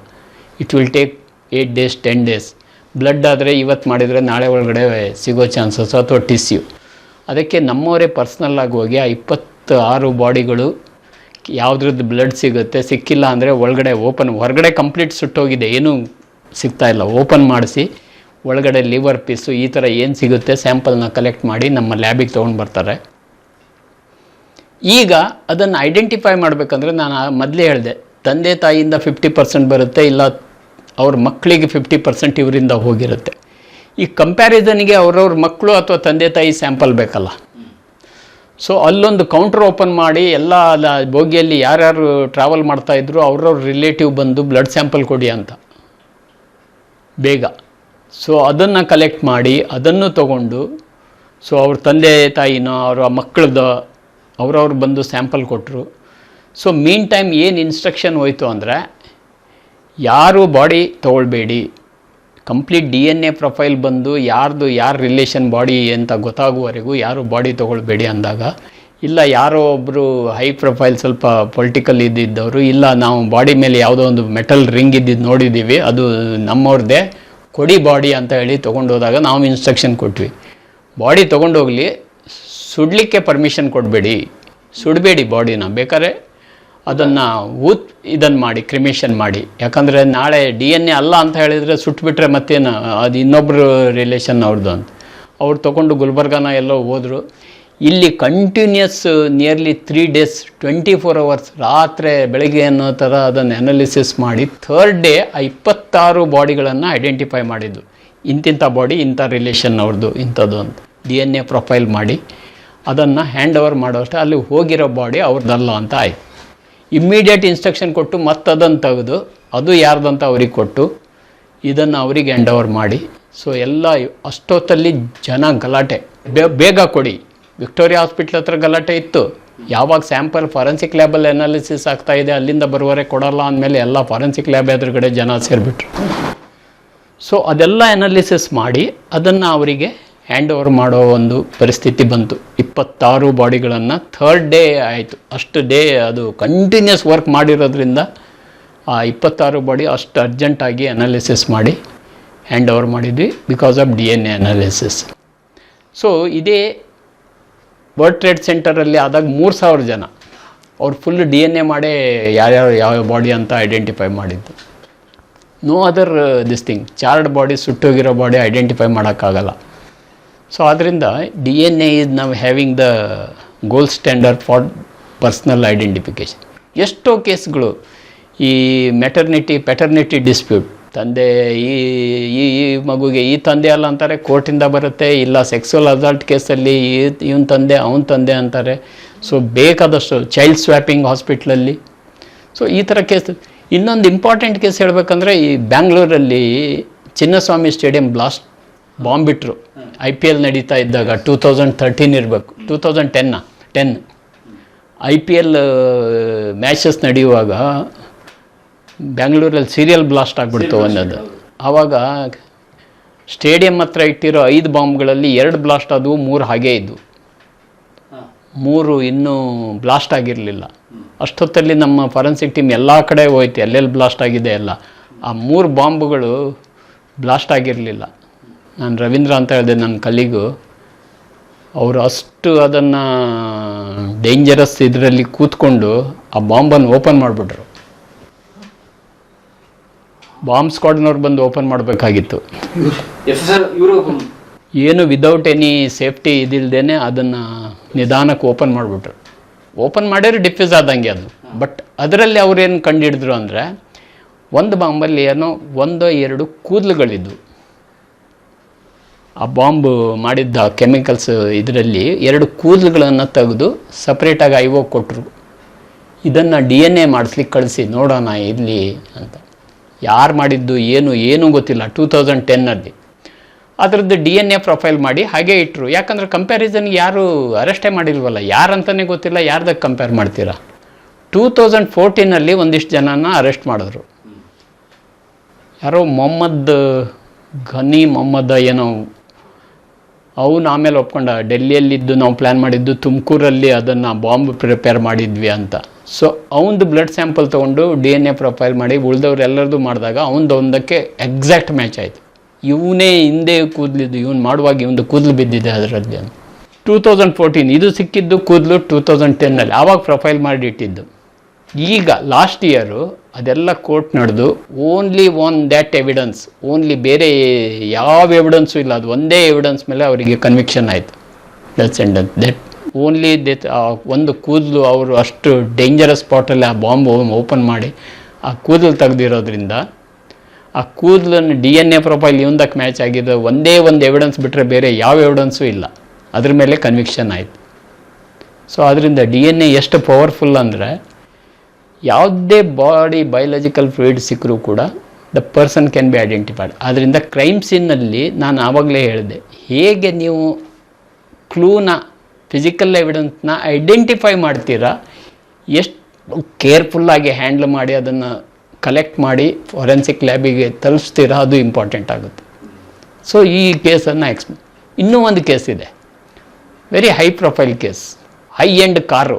It will take eight days ten days blood ಆದರೆ ಇವತ್ತು ಮಾಡಿದರೆ ನಾಳೆ ಒಳಗಡೆ ಸಿಗೋ ಚಾನ್ಸಸ್ ಅಥವಾ ಟಿಸ್ಯೂ ಅದಕ್ಕೆ ನಮ್ಮವರೇ ಪರ್ಸ್ನಲ್ಲಾಗಿ ಹೋಗಿ ಆ ಇಪ್ಪತ್ತು ಆರು ಬಾಡಿಗಳು ಯಾವುದ್ರದ್ದು ಬ್ಲಡ್ ಸಿಗುತ್ತೆ, ಸಿಕ್ಕಿಲ್ಲ ಅಂದರೆ ಒಳಗಡೆ ಓಪನ್ ಹೊರಗಡೆ ಕಂಪ್ಲೀಟ್ ಸುಟ್ಟೋಗಿದೆ, ಏನೂ ಸಿಗ್ತಾ ಇಲ್ಲ. ಓಪನ್ ಮಾಡಿಸಿ. ಒಳಗಡೆ ಲಿವರ್ ಪೀಸು ಈ ಥರ ಏನು ಸಿಗುತ್ತೆ ಸ್ಯಾಂಪಲ್ನ ಕಲೆಕ್ಟ್ ಮಾಡಿ ನಮ್ಮ ಲ್ಯಾಬಿಗೆ ತೊಗೊಂಡು ಬರ್ತಾರೆ. ಈಗ ಅದನ್ನು ಐಡೆಂಟಿಫೈ ಮಾಡಬೇಕಂದ್ರೆ ನಾನು ಮೊದಲೇ ಹೇಳಿದೆ, ತಂದೆ ತಾಯಿಯಿಂದ ಫಿಫ್ಟಿ ಪರ್ಸೆಂಟ್ ಬರುತ್ತೆ, ಇಲ್ಲ ಅವ್ರ ಮಕ್ಕಳಿಗೆ ಫಿಫ್ಟಿ ಪರ್ಸೆಂಟ್ ಇವರಿಂದ ಹೋಗಿರುತ್ತೆ. ಈ ಕಂಪ್ಯಾರಿಸನ್ಗೆ ಅವ್ರವ್ರ ಮಕ್ಕಳು ಅಥವಾ ತಂದೆ ತಾಯಿ ಸ್ಯಾಂಪಲ್ ಬೇಕಲ್ಲ. ಸೊ ಅಲ್ಲೊಂದು ಕೌಂಟರ್ ಓಪನ್ ಮಾಡಿ ಎಲ್ಲ ಬೋಗಿಯಲ್ಲಿ ಯಾರ್ಯಾರು ಟ್ರಾವೆಲ್ ಮಾಡ್ತಾಯಿದ್ರು ಅವ್ರವ್ರ ರಿಲೇಟಿವ್ ಬಂದು ಬ್ಲಡ್ ಸ್ಯಾಂಪಲ್ ಕೊಡಿ ಅಂತ. ಬೇಗ. ಸೊ ಅದನ್ನು ಕಲೆಕ್ಟ್ ಮಾಡಿ, ಅದನ್ನು ತಗೊಂಡು ಸೊ ಅವ್ರ ತಂದೆ, ತಾಯಿನೋ, ಅವರ ಮಕ್ಕಳದ್ದು ಅವ್ರವ್ರು ಬಂದು ಸ್ಯಾಂಪಲ್ ಕೊಟ್ಟರು ಸೊ ಮೀನ್ ಟೈಮ್ ಏನು ಇನ್ಸ್ಟ್ರಕ್ಷನ್ ಹೋಯಿತು ಅಂದರೆ, ಯಾರು body ತೊಗೊಳ್ಬೇಡಿ. Complete D N A profile ಬಂದು ಯಾರ್ದು ಯಾರ ರಿಲೇಷನ್ ಬಾಡಿ ಅಂತ ಗೊತ್ತಾಗುವವರೆಗೂ ಯಾರು ಬಾಡಿ ತೊಗೊಳ್ಬೇಡಿ ಅಂದಾಗ, ಇಲ್ಲ ಯಾರೋ ಒಬ್ಬರು ಹೈ ಪ್ರೊಫೈಲ್ ಸ್ವಲ್ಪ ಪೊಲಿಟಿಕಲ್ ಇದ್ದಿದ್ದವರು, ಇಲ್ಲ ನಾವು ಬಾಡಿ ಮೇಲೆ ಯಾವುದೋ ಒಂದು ಮೆಟಲ್ ರಿಂಗ್ ಇದ್ದಿದ್ದು ನೋಡಿದ್ದೀವಿ ಅದು ನಮ್ಮವ್ರದ್ದೇ ಕೊಡಿ ಬಾಡಿ ಅಂತ ಹೇಳಿ ತೊಗೊಂಡೋದಾಗ ನಾವು ಇನ್ಸ್ಟ್ರಕ್ಷನ್ ಕೊಟ್ವಿ. ಬಾಡಿ ತೊಗೊಂಡೋಗ್ಲಿ, ಸುಡಲಿಕ್ಕೆ ಪರ್ಮಿಷನ್ ಕೊಡಬೇಡಿ. ಸುಡಬೇಡಿ ಬಾಡಿನ, ಬೇಕಾದ್ರೆ ಅದನ್ನು ಊತ್ ಇದನ್ನು ಮಾಡಿ ಕ್ರಿಮೇಷನ್ ಮಾಡಿ. ಯಾಕಂದರೆ ನಾಳೆ ಡಿ ಎನ್ ಎ ಅಲ್ಲ ಅಂತ ಹೇಳಿದರೆ ಸುಟ್ಬಿಟ್ರೆ ಮತ್ತೇನು, ಅದು ಇನ್ನೊಬ್ಬರು ರಿಲೇಷನ್ ಅವ್ರದ್ದು ಅಂತ. ಅವ್ರು ತೊಗೊಂಡು ಗುಲ್ಬರ್ಗಾನ ಎಲ್ಲೋ ಹೋದರು. ಇಲ್ಲಿ continuous nearly three days twenty four hours ರಾತ್ರಿ ಬೆಳಗ್ಗೆ ಅನ್ನೋ ಥರ ಅದನ್ನು ಅನಾಲಿಸಿಸ್ ಮಾಡಿ ಥರ್ಡ್ ಡೇ ಆ ಇಪ್ಪತ್ತಾರು ಬಾಡಿಗಳನ್ನು ಐಡೆಂಟಿಫೈ ಮಾಡಿದ್ದು. ಇಂತಿಂಥ ಬಾಡಿ ಇಂಥ ರಿಲೇಷನ್ ಅವ್ರದ್ದು ಇಂಥದ್ದು ಅಂತ. ಡಿ ಎನ್ ಎ ಪ್ರೊಫೈಲ್ ಮಾಡಿ ಅದನ್ನು ಹ್ಯಾಂಡ್ ಓವರ್ ಮಾಡೋಷ್ಟು ಅಲ್ಲಿ ಹೋಗಿರೋ ಬಾಡಿ ಅವ್ರದ್ದಲ್ಲ ಅಂತ ಆಯ್ತು. ಇಮ್ಮಿಡಿಯೇಟ್ ಇನ್ಸ್ಟ್ರಕ್ಷನ್ ಕೊಟ್ಟು ಮತ್ತೆ ಅದನ್ನು ತೆಗೆದು ಅದು ಯಾರ್ದಂತ ಅವ್ರಿಗೆ ಕೊಟ್ಟು ಇದನ್ನು ಅವರಿಗೆ ಹ್ಯಾಂಡ್ ಓವರ್ ಮಾಡಿ. ಸೊ ಎಲ್ಲ ಅಷ್ಟೊತ್ತಲ್ಲಿ ಜನ ಗಲಾಟೆ. ಬೇಗ ಕೊಡಿ. ವಿಕ್ಟೋರಿಯಾ ಹಾಸ್ಪಿಟ್ಲ್ ಹತ್ರ ಗಲಾಟೆ ಇತ್ತು. ಯಾವಾಗ ಸ್ಯಾಂಪಲ್ ಫಾರೆನ್ಸಿಕ್ ಲ್ಯಾಬಲ್ ಅನಾಲಿಸಿಸ್ ಆಗ್ತಾ ಇದೆ, ಅಲ್ಲಿಂದ ಬರುವರೆ ಕೊಡಲ್ಲ ಅಂದಮೇಲೆ ಎಲ್ಲ ಫಾರೆನ್ಸಿಕ್ ಲ್ಯಾಬ್ ಎದುರುಗಡೆ ಜನ ಸೇರಿಬಿಟ್ರು. ಸೊ ಅದೆಲ್ಲ ಅನಾಲಿಸಿಸ್ ಮಾಡಿ ಅದನ್ನು ಅವರಿಗೆ ಹ್ಯಾಂಡ್ ಓವರ್ ಮಾಡೋ ಒಂದು ಪರಿಸ್ಥಿತಿ ಬಂತು. ಇಪ್ಪತ್ತಾರು ಬಾಡಿಗಳನ್ನು ಥರ್ಡ್ ಡೇ ಆಯಿತು. ಅಷ್ಟು ಡೇ ಅದು ಕಂಟಿನ್ಯೂಸ್ ವರ್ಕ್ ಮಾಡಿರೋದ್ರಿಂದ ಆ ಇಪ್ಪತ್ತಾರು ಬಾಡಿ ಅಷ್ಟು ಅರ್ಜೆಂಟಾಗಿ ಅನಾಲಿಸಿಸ್ ಮಾಡಿ ಹ್ಯಾಂಡ್ ಓವರ್ ಮಾಡಿದ್ವಿ because of D N A analysis. So ಇದೇ ವರ್ಲ್ಡ್ ಟ್ರೇಡ್ ಸೆಂಟರಲ್ಲಿ ಆದಾಗ ಮೂರು ಸಾವಿರ ಜನ. ಅವ್ರು ಫುಲ್ ಡಿ ಎನ್ ಎ ಮಾಡೇ ಯಾರ್ಯಾರು ಯಾವ ಬಾಡಿ ಅಂತ ಐಡೆಂಟಿಫೈ ಮಾಡಿದ್ದು. No other this thing charred body ಸುಟ್ಟೋಗಿರೋ body identify ಮಾಡೋಕ್ಕಾಗಲ್ಲ. ಸೊ ಆದ್ದರಿಂದ ಡಿ ಎನ್ ಎ ಇಸ್ ನಾವು having the gold standard for personal identification ಎಷ್ಟೋ ಕೇಸ್ಗಳು ಈ ಮೆಟರ್ನಿಟಿ ಪೆಟರ್ನಿಟಿ ಡಿಸ್ಪ್ಯೂಟ್ ತಂದೆ, ಈ ಈ ಈ ಮಗುಗೆ ಈ ತಂದೆ ಅಲ್ಲ ಅಂತಾರೆ, ಕೋರ್ಟಿಂದ ಬರುತ್ತೆ, ಇಲ್ಲ ಸೆಕ್ಸುವಲ್ ಅಸಾಲ್ಟ್ ಕೇಸಲ್ಲಿ ಇವನ ತಂದೆ, ಅವನ ತಂದೆ ಅಂತಾರೆ. ಸೊ ಬೇಕಾದಷ್ಟು ಚೈಲ್ಡ್ ಸ್ವ್ಯಾಪಿಂಗ್ ಹಾಸ್ಪಿಟ್ಲಲ್ಲಿ ಸೊ ಈ ಥರ ಕೇಸ್, ಇನ್ನೊಂದು ಇಂಪಾರ್ಟೆಂಟ್ ಕೇಸ್ ಹೇಳಬೇಕಂದ್ರೆ, ಈ ಬ್ಯಾಂಗ್ಳೂರಲ್ಲಿ ಚಿನ್ನಸ್ವಾಮಿ ಸ್ಟೇಡಿಯಂ ಬ್ಲಾಸ್ಟ್ ಬಾಂಬ್ ಬಿಟ್ಟರು ಐ ಪಿ ಎಲ್ ನಡೀತಾ ಇದ್ದಾಗ ಟೂ ತೌಸಂಡ್ ತರ್ಟೀನ್ ಇರಬೇಕು two thousand ಟೆನ್ನ ten I P L matches ನಡೆಯುವಾಗ ಬ್ಯಾಂಗ್ಳೂರಲ್ಲಿ ಸೀರಿಯಲ್ ಬ್ಲಾಸ್ಟ್ ಆಗಿಬಿಡ್ತು ಅನ್ನೋದು. ಆವಾಗ ಸ್ಟೇಡಿಯಂ ಹತ್ರ ಇಟ್ಟಿರೋ ಐದು ಬಾಂಬ್ಗಳಲ್ಲಿ ಎರಡು ಬ್ಲಾಸ್ಟ್ ಆದವು ಮೂರು ಹಾಗೇ ಇದ್ವು. ಮೂರು ಇನ್ನೂ ಬ್ಲಾಸ್ಟ್ ಆಗಿರಲಿಲ್ಲ. ಅಷ್ಟೊತ್ತಲ್ಲಿ ನಮ್ಮ ಫಾರೆನ್ಸಿಕ್ ಟೀಮ್ ಎಲ್ಲ ಕಡೆ ಹೋಯ್ತು ಎಲ್ಲೆಲ್ಲಿ ಬ್ಲಾಸ್ಟ್ ಆಗಿದೆ ಎಲ್ಲ. ಆ ಮೂರು ಬಾಂಬುಗಳು ಬ್ಲಾಸ್ಟ್ ಆಗಿರಲಿಲ್ಲ. ನಾನು ರವೀಂದ್ರ ಅಂತ ಹೇಳಿದೆ ನನ್ನ ಕಲಿಗೂ ಅವರು ಅಷ್ಟು ಅದನ್ನು ಡೇಂಜರಸ್ ಇದರಲ್ಲಿ ಕೂತ್ಕೊಂಡು ಆ ಬಾಂಬನ್ನು ಓಪನ್ ಮಾಡಿಬಿಟ್ರು. ಬಾಂಬ್ ಸ್ಕ್ವಾಡ್ನವ್ರು ಬಂದು ಓಪನ್ ಮಾಡಬೇಕಾಗಿತ್ತು. ಏನು ವಿದೌಟ್ ಎನಿ ಸೇಫ್ಟಿ ಇದಿಲ್ದೇನೆ ಅದನ್ನು ನಿಧಾನಕ್ಕೆ ಓಪನ್ ಮಾಡಿಬಿಟ್ರು. ಓಪನ್ ಮಾಡಿದ್ರೆ ಡಿಫ್ಯೂಸ್ ಆದಂಗೆ ಅದು. ಬಟ್ ಅದರಲ್ಲಿ ಅವ್ರೇನು ಕಂಡುಹಿಡಿದ್ರು ಅಂದರೆ ಒಂದು ಬಾಂಬಲ್ಲಿ ಏನೋ ಒಂದೋ ಎರಡು ಕೂದಲುಗಳಿದ್ವು. ಆ ಬಾಂಬ್ ಮಾಡಿದ್ದ ಕೆಮಿಕಲ್ಸ್ ಇದರಲ್ಲಿ ಎರಡು ಕೂದಲುಗಳನ್ನು ತೆಗೆದು ಸಪ್ರೇಟಾಗಿ ಐವೋ ಕೊಟ್ಟರು ಇದನ್ನು ಡಿ ಎನ್ ಎ ಮಾಡಿಸ್ಲಿಕ್ಕೆ ಕಳಿಸಿ ನೋಡೋಣ ಇರಲಿ ಅಂತ. ಯಾರು ಮಾಡಿದ್ದು, ಏನು, ಏನೂ ಗೊತ್ತಿಲ್ಲ ಟೂ ತೌಸಂಡ್ ಟೆನ್ನಲ್ಲಿ ಅದರದ್ದು ಡಿ ಎನ್ ಎ ಪ್ರೊಫೈಲ್ ಮಾಡಿ ಹಾಗೆ ಇಟ್ಟರು ಯಾಕಂದರೆ ಕಂಪ್ಯಾರಿಸನ್ಗೆ ಯಾರು ಅರೆಸ್ಟೇ ಮಾಡಿಲ್ವಲ್ಲ ಯಾರಂತಲೇ ಗೊತ್ತಿಲ್ಲ ಯಾರ್ದಾಗ ಕಂಪೇರ್ ಮಾಡ್ತೀರಾ? ಟೂ ತೌಸಂಡ್ ಫೋರ್ಟೀನಲ್ಲಿ ಒಂದಿಷ್ಟು ಜನನ ಅರೆಸ್ಟ್ ಮಾಡಿದ್ರು. ಯಾರೋ ಮೊಹಮ್ಮದ್ ಘನಿ, ಮೊಹಮ್ಮದ ಏನೋ, ಅವನು ಆಮೇಲೆ ಒಪ್ಕೊಂಡ, ಡೆಲ್ಲಿಯಲ್ಲಿದ್ದು ನಾವು ಪ್ಲ್ಯಾನ್ ಮಾಡಿದ್ದು ತುಮಕೂರಲ್ಲಿ, ಅದನ್ನು ಬಾಂಬ್ ಪ್ರಿಪೇರ್ ಮಾಡಿದ್ವಿ ಅಂತ. ಸೊ ಅವನದು ಬ್ಲಡ್ ಸ್ಯಾಂಪಲ್ ತೊಗೊಂಡು ಡಿ ಎನ್ ಎ ಪ್ರೊಫೈಲ್ ಮಾಡಿ ಉಳಿದವ್ರು ಎಲ್ಲರದು ಮಾಡಿದಾಗ ಅವನದು ಒಂದಕ್ಕೆ ಎಕ್ಸಾಕ್ಟ್ ಮ್ಯಾಚ್ ಆಯಿತು. ಇವನೇ ಹಿಂದೆ ಕೂದಲಿದ್ದು, ಇವನು ಮಾಡುವಾಗ ಇವನು ಕೂದಲು ಬಿದ್ದಿದೆ ಅದರಲ್ಲಿ ಟೂ ತೌಸಂಡ್ ಫೋರ್ಟೀನ್ ಇದು ಸಿಕ್ಕಿದ್ದು ಕೂದಲು ಟೂ ತೌಸಂಡ್ ಟೆನ್ನಲ್ಲಿ ಆವಾಗ ಪ್ರೊಫೈಲ್ ಮಾಡಿ ಇಟ್ಟಿದ್ದು. ಈಗ ಲಾಸ್ಟ್ ಇಯರು ಅದೆಲ್ಲ ಕೋರ್ಟ್ ನಡೆದು only one that evidence only ಬೇರೆ ಯಾವ ಎವಿಡೆನ್ಸು ಇಲ್ಲ, ಅದು ಒಂದೇ ಎವಿಡೆನ್ಸ್ ಮೇಲೆ ಅವರಿಗೆ ಕನ್ವಿಕ್ಷನ್ ಆಯಿತು. That's end that only death ಒಂದು ಕೂದಲು ಅವರು ಅಷ್ಟು ಡೇಂಜರಸ್ ಸ್ಪಾಟಲ್ಲಿ ಆ ಬಾಂಬ್ ಓಪನ್ ಮಾಡಿ, ಆ ಕೂದಲು ತೆಗೆದಿರೋದ್ರಿಂದ ಆ ಕೂದಲನ್ನು ಡಿ ಎನ್ ಎ ಪ್ರೊಫೈಲ್ ಇವಂದಕ್ಕೆ ಮ್ಯಾಚ್ ಆಗಿದೆ ಒಂದೇ ಒಂದು ಎವಿಡೆನ್ಸ್ ಬಿಟ್ಟರೆ ಬೇರೆ ಯಾವ ಎವಿಡೆನ್ಸು ಇಲ್ಲ. ಅದ್ರ ಮೇಲೆ ಕನ್ವಿಕ್ಷನ್ ಆಯಿತು. ಸೊ ಅದರಿಂದ ಡಿ ಎನ್ ಎ ಎಷ್ಟು ಪವರ್ಫುಲ್ ಅಂದರೆ ಯಾವುದೇ ಬಾಡಿ ಬಯೋಲಾಜಿಕಲ್ ಫ್ಲೂಯಿಡ್ ಸಿಕ್ಕರೂ ಕೂಡ the person can be identified ಆದ್ದರಿಂದ ಕ್ರೈಮ್ ಸೀನ್ನಲ್ಲಿ ನಾನು ಆವಾಗಲೇ ಹೇಳಿದೆ ಹೇಗೆ ನೀವು ಕ್ಲೂನ ಫಿಸಿಕಲ್ ಎವಿಡೆನ್ಸ್ನ ಐಡೆಂಟಿಫೈ ಮಾಡ್ತೀರಾ? ಎಷ್ಟು ಕೇರ್ಫುಲ್ಲಾಗಿ ಹ್ಯಾಂಡ್ಲ್ ಮಾಡಿ ಅದನ್ನು ಕಲೆಕ್ಟ್ ಮಾಡಿ ಫೊರೆನ್ಸಿಕ್ ಲ್ಯಾಬಿಗೆ ತಲುಪಿಸ್ತೀರಾ? ಅದು ಇಂಪಾರ್ಟೆಂಟ್ ಆಗುತ್ತೆ. ಸೊ ಈ ಕೇಸನ್ನು ಎಕ್ಸ್ ಇನ್ನೂ ಒಂದು ಕೇಸ್ ಇದೆ. Very high profile case high end car.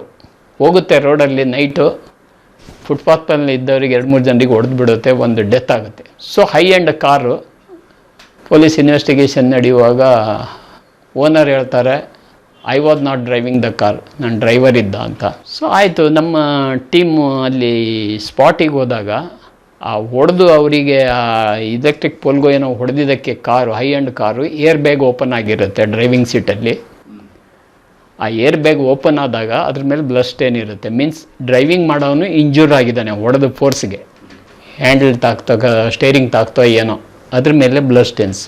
ಹೋಗುತ್ತೆ ರೋಡಲ್ಲಿ ನೈಟು ಫುಟ್ಪಾತ್ನಲ್ಲಿ ಇದ್ದವರಿಗೆ ಎರಡು ಮೂರು ಜನರಿಗೆ ಹೊಡೆದು ಬಿಡುತ್ತೆ, ಒಂದು ಡೆತ್ ಆಗುತ್ತೆ. So high end car. Police investigation ನಡೆಯುವಾಗ ಓನರ್ ಹೇಳ್ತಾರೆ I was not driving the car ನಾನು ಡ್ರೈವರ್ ಇದ್ದ ಅಂತ. ಸೊ ಆಯಿತು, ನಮ್ಮ ಟೀಮು ಅಲ್ಲಿ ಸ್ಪಾಟಿಗೆ ಹೋದಾಗ, ಆ ಹೊಡೆದು ಅವರಿಗೆ, ಆ ಇಲೆಕ್ಟ್ರಿಕ್ ಪೊಲ್ಗೋ ಏನೋ ಹೊಡೆದಿದ್ದಕ್ಕೆ car high end car airbag open ಆಗಿರುತ್ತೆ ಡ್ರೈವಿಂಗ್ ಸೀಟಲ್ಲಿ ಆ ಏರ್ ಬ್ಯಾಗ್ ಓಪನ್ ಆದಾಗ ಅದ್ರ ಮೇಲೆ ಬ್ಲಡ್ ಸ್ಟೇನ್ ಇರುತ್ತೆ? ಮೀನ್ಸ್ ಡ್ರೈವಿಂಗ್ ಮಾಡೋನು ಇಂಜೂರ್ ಆಗಿದ್ದಾನೆ, ಹೊಡೆದು ಫೋರ್ಸ್ಗೆ ಹ್ಯಾಂಡಲ್ ತಾಕ್ತೋ ಸ್ಟೇರಿಂಗ್ ತಾಕ್ತೋ ಏನೋ, ಅದ್ರ ಮೇಲೆ ಬ್ಲಡ್ ಸ್ಟೇನ್ಸ್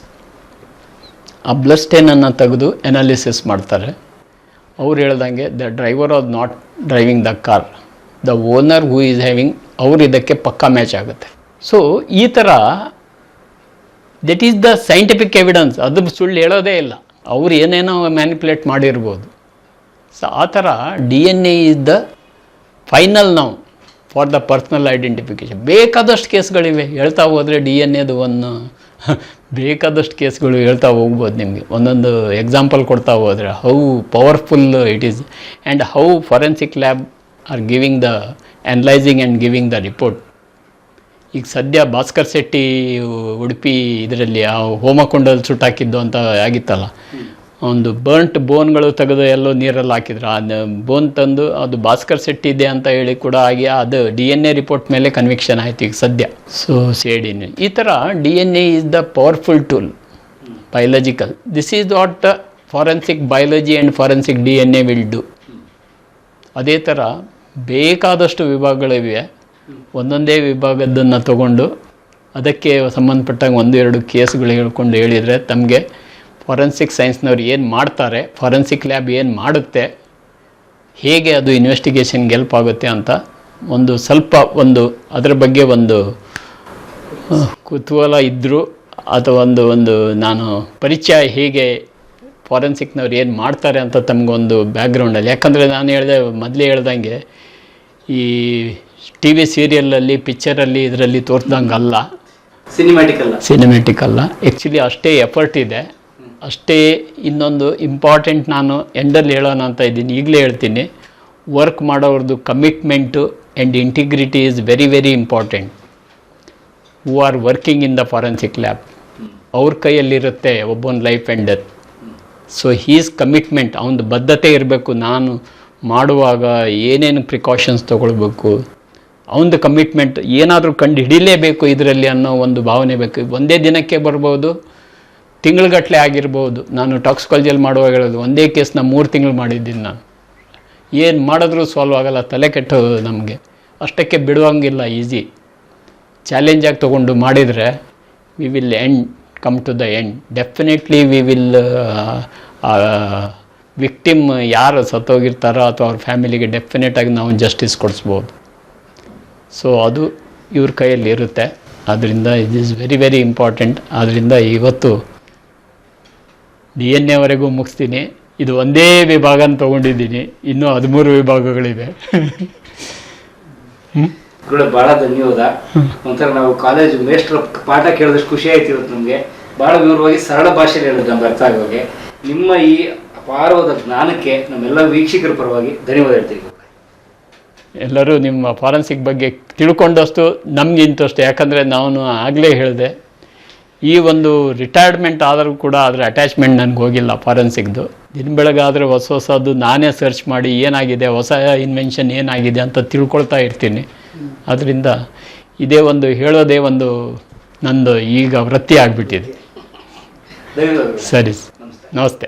ಆ ಬ್ಲಡ್ ಸ್ಟೇನನ್ನು ತೆಗೆದು ಎನಾಲಿಸಿಸ್ ಮಾಡ್ತಾರೆ. ಅವ್ರು ಹೇಳ್ದಂಗೆ the driver of not driving the car the owner who is having ಅವ್ರು ಇದಕ್ಕೆ ಪಕ್ಕಾ ಮ್ಯಾಚ್ ಆಗುತ್ತೆ. ಸೊ ಈ ಥರ that is the scientific evidence ಅದು ಸುಳ್ಳು ಹೇಳೋದೇ ಇಲ್ಲ. ಅವ್ರು ಏನೇನೋ ಮ್ಯಾನಿಪ್ಯುಲೇಟ್ ಮಾಡಿರ್ಬೋದು. ಸೊ ಆ ಥರ D N A is the final ನಾವು ಫಾರ್ ದ ಪರ್ಸ್ನಲ್ ಐಡೆಂಟಿಫಿಕೇಷನ್ ಬೇಕಾದಷ್ಟು ಕೇಸ್ಗಳಿವೆ. ಹೇಳ್ತಾ ಹೋದರೆ ಡಿ ಎನ್ ಎದು ಒಂದು. ಬೇಕಾದಷ್ಟು ಕೇಸ್ಗಳು ಹೇಳ್ತಾ ಹೋಗ್ಬೋದು ನಿಮಗೆ. ಒಂದೊಂದು ಎಕ್ಸಾಂಪಲ್ ಕೊಡ್ತಾ ಹೋದರೆ how powerful it is and how forensic lab are giving the analysing and giving the report ಈಗ ಸದ್ಯ ಭಾಸ್ಕರ್ ಶೆಟ್ಟಿ ಉಡುಪಿ ಇದರಲ್ಲಿ ಆ ಹೋಮಕೊಂಡಲ್ಲಿ ಸುಟ್ಟಾಕಿದ್ದು ಅಂತ ಆಗಿತ್ತಲ್ಲ. ಒಂದು ಬರ್ಂಟ್ ಬೋನ್ಗಳು ತೆಗೆದು ಎಲ್ಲೋ ನೀರಲ್ಲಿ ಹಾಕಿದ್ರು. ಆ ಬೋನ್ ತಂದು ಅದು ಭಾಸ್ಕರ್ ಶೆಟ್ಟಿ ಇದೆ ಅಂತ ಹೇಳಿ ಕೂಡ ಆಗಿ ಅದು ಡಿ ಎನ್ ಎ ರಿಪೋರ್ಟ್ ಮೇಲೆ ಕನ್ವಿಕ್ಷನ್ ಆಯ್ತು ಈಗ ಸದ್ಯ. ಸೊ ಸೇಡಿನ್ ಈ ಥರ D N A is the powerful tool biological this is what forensic biology and forensic D N A will do ಅದೇ ಥರ ಬೇಕಾದಷ್ಟು ವಿಭಾಗಗಳಿವೆ ಒಂದೊಂದೇ ವಿಭಾಗದನ್ನು ತಗೊಂಡು ಅದಕ್ಕೆ ಸಂಬಂಧಪಟ್ಟಂಗೆ ಒಂದು, ಎರಡು ಕೇಸ್ಗಳು ಹೇಳ್ಕೊಂಡು ಹೇಳಿದರೆ ತಮಗೆ ಫಾರೆನ್ಸಿಕ್ ಸೈನ್ಸ್ನವ್ರು ಏನು ಮಾಡ್ತಾರೆ ಫಾರೆನ್ಸಿಕ್ ಲ್ಯಾಬ್ ಏನು ಮಾಡುತ್ತೆ ಹೇಗೆ ಅದು ಇನ್ವೆಸ್ಟಿಗೇಷನ್ಗೆ ಹೆಲ್ಪ್ ಆಗುತ್ತೆ ಅಂತ ಒಂದು ಸ್ವಲ್ಪ ಒಂದು ಅದರ ಬಗ್ಗೆ ಒಂದು ಕುತೂಹಲ ಇದ್ದರೂ ಅಥವಾ ಒಂದು ಒಂದು ನಾನು ಪರಿಚಯ ಹೇಗೆ ಫಾರೆನ್ಸಿಕ್ನವ್ರು ಏನು ಮಾಡ್ತಾರೆ ಅಂತ ತಮಗೊಂದು ಬ್ಯಾಕ್ಗ್ರೌಂಡಲ್ಲಿ ಯಾಕಂದರೆ ನಾನು ಹೇಳಿದೆ ಮೊದಲೇ ಹೇಳ್ದಂಗೆ ಈ ಟಿ ವಿ ಸೀರಿಯಲಲ್ಲಿ ಪಿಕ್ಚರಲ್ಲಿ ಇದರಲ್ಲಿ ತೋರಿಸ್ದಂಗೆ ಅಲ್ಲ. ಸಿನಿಮ್ಯಾಟಿಕ್ ಅಲ್ಲ. ಅಲ್ಲ ಆ್ಯಕ್ಚುಲಿ ಅಷ್ಟೇ ಎಫರ್ಟ್ ಇದೆ. ಅಷ್ಟೇ ಇನ್ನೊಂದು ಇಂಪಾರ್ಟೆಂಟ್ ನಾನು ಎಂಡಲ್ಲಿ ಹೇಳೋಣ ಅಂತ ಇದ್ದೀನಿ. ಈಗಲೇ ಹೇಳ್ತೀನಿ. Work ಮಾಡೋರದ್ದು commitment and integrity is very very important who are working in the forensic lab ಅವ್ರ ಕೈಯಲ್ಲಿರುತ್ತೆ ಒಬ್ಬನ life and death so he's commitment ಅವನದು ಬದ್ಧತೆ ಇರಬೇಕು. ನಾನು ಮಾಡುವಾಗ ಏನೇನು ಪ್ರಿಕಾಷನ್ಸ್ ತೊಗೊಳ್ಬೇಕು? ಅವನದು ಕಮಿಟ್ಮೆಂಟ್ ಏನಾದರೂ ಕಂಡು ಹಿಡಿಲೇಬೇಕು ಇದರಲ್ಲಿ ಅನ್ನೋ ಒಂದು ಭಾವನೆ ಬೇಕು. ಒಂದೇ ದಿನಕ್ಕೆ ಬರ್ಬೋದು ತಿಂಗಳುಗಟ್ಟಲೆ ಆಗಿರ್ಬೋದು. ನಾನು ಟಾಕ್ಸಿಕಾಲಜಿಯಲ್ಲಿ ಮಾಡುವಾಗ ಹೇಳೋದು, ಒಂದೇ ಕೇಸ್ನ ಮೂರು ತಿಂಗಳು ಮಾಡಿದ್ದೀನಿ ನಾನು. ಏನು ಮಾಡಿದ್ರೂ ಸಾಲ್ವ್ ಆಗಲ್ಲ, ತಲೆ ಕೆಟ್ಟೋದು ನಮಗೆ. ಅಷ್ಟಕ್ಕೆ ಬಿಡುವಂಗಿಲ್ಲ ಈಸಿ ಚಾಲೆಂಜಾಗಿ ತೊಗೊಂಡು ಮಾಡಿದರೆ we will end come to the end definitely we will victim ಯಾರು ಸತ್ತೋಗಿರ್ತಾರೋ ಅಥವಾ ಅವ್ರ ಫ್ಯಾಮಿಲಿಗೆ ಡೆಫಿನೆಟಾಗಿ ನಾವು ಜಸ್ಟಿಸ್ ಕೊಡಿಸ್ಬೋದು. ಸೊ ಅದು ಇವ್ರ ಕೈಯಲ್ಲಿ ಇರುತ್ತೆ. ಆದ್ದರಿಂದ it is very very important ಆದ್ದರಿಂದ ಇವತ್ತು ಡಿ ಎನ್ ಎವರೆಗೂ ಮುಗಿಸ್ತೀನಿ. ಇದು ಒಂದೇ ವಿಭಾಗನ ತಗೊಂಡಿದ್ದೀನಿ. ಇನ್ನೂ ಹದಿಮೂರು ವಿಭಾಗಗಳಿವೆ. ಬಹಳ ಧನ್ಯವಾದ. ಒಂಥರ ನಾವು ಕಾಲೇಜ್ ಮೇಸ್ಟ್ರ ಪಾಠ ಕೇಳಿದಷ್ಟು ಖುಷಿ ಆಯ್ತು ಇವತ್ತು ನಮಗೆ. ಬಹಳ ವಿವರವಾಗಿ ಸರಳ ಭಾಷೆಯಲ್ಲಿ ಹೇಳಿದ್ರು ನಮ್ಗೆ ಅರ್ಥ ಆಗೋಗೆ ನಿಮ್ಮ ಈ ಅಪಾರವಾದ ಜ್ಞಾನಕ್ಕೆ ನಮ್ಮೆಲ್ಲ ವೀಕ್ಷಕರ ಪರವಾಗಿ ಧನ್ಯವಾದ ಹೇಳ್ತೀವಿ ಎಲ್ಲರೂ ನಿಮ್ಮ ಫಾರೆನ್ಸಿಕ್ ಬಗ್ಗೆ ತಿಳ್ಕೊಂಡಷ್ಟು ನಮ್ಗೆ ಇಂಟ್ರೆಸ್ಟ್. ಯಾಕಂದರೆ ನಾನು ಆಗಲೇ ಹೇಳಿದೆ ಈ ಒಂದು ರಿಟೈರ್ಮೆಂಟ್ ಆದರೂ ಕೂಡ ಅದರ ಅಟ್ಯಾಚ್ಮೆಂಟ್ ನನಗೆ ಹೋಗಿಲ್ಲ ಫಾರೆನ್ಸಿಕ್ದು ದಿನ ಬೆಳಗಾದರೆ ಹೊಸ ಹೊಸದು ನಾನೇ ಸರ್ಚ್ ಮಾಡಿ ಏನಾಗಿದೆ ಹೊಸ ಇನ್ವೆನ್ಷನ್ ಏನಾಗಿದೆ ಅಂತ ತಿಳ್ಕೊಳ್ತಾ ಇರ್ತೀನಿ. ಅದರಿಂದ ಇದೇ ಒಂದು ಹೇಳೋದೇ ಒಂದು ನಂದು ಈಗ ವೃತ್ತಿ ಆಗಿಬಿಟ್ಟಿದೆ. ಸರಿ. ನಮಸ್ತೆ.